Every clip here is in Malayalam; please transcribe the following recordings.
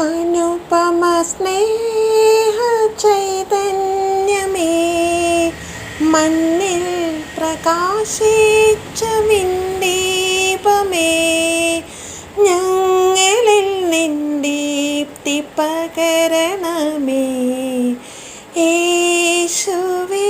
അനുപമ സ്നേഹ ചൈതന്യമേ മണ്ണിൽ പ്രകാശിച്ച വിണ്ടീപമേ ഞങ്ങളിൽ നിന്ദീപ്തി പകരണമേ യേശുവേ.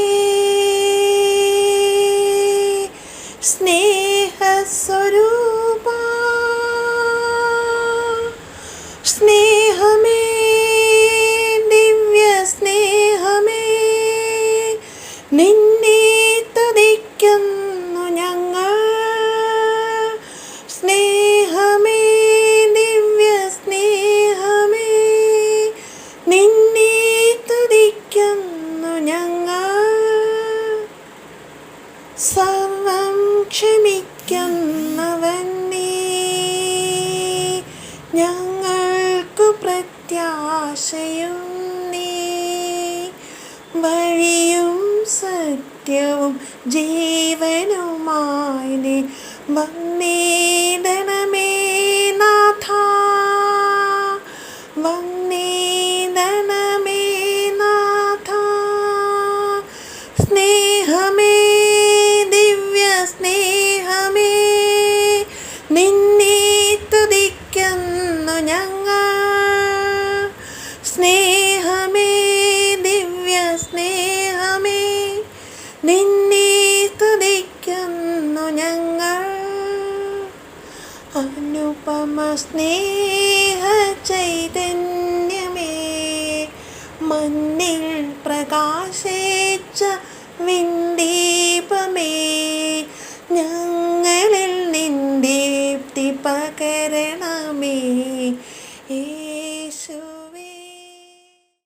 നിന്നെ തുതിക്കുന്നു ഞങ്ങൾ. സ്നേഹമേ ദിവ്യ സ്നേഹമേ നിന്നെ തുതിക്കുന്നു ഞങ്ങൾ. സർവം ക്ഷമിക്കുന്നവൻ നീ. ഞങ്ങൾക്കു പ്രത്യാശയും നീ. വഴിയും സത്യവും ജീവനുമായി നീ നാഥ. വന്നേടണമേ നാഥ. സ്നേഹമേ ദിവ്യ സ്നേഹമേ നിന്നെ തുതിക്കുന്നു ഞങ്ങൾ. സ്നേഹമേ നിന്നെ തുതിക്കുന്നു ഞങ്ങൾ. അനുപമ സ്നേഹ ചൈതന്യമേ മണ്ണിൽ പ്രകാശിച്ച വിണ്ടീപമേ ഞങ്ങളിൽ നിന്ദീപ്തി പകരണമേ. ഏ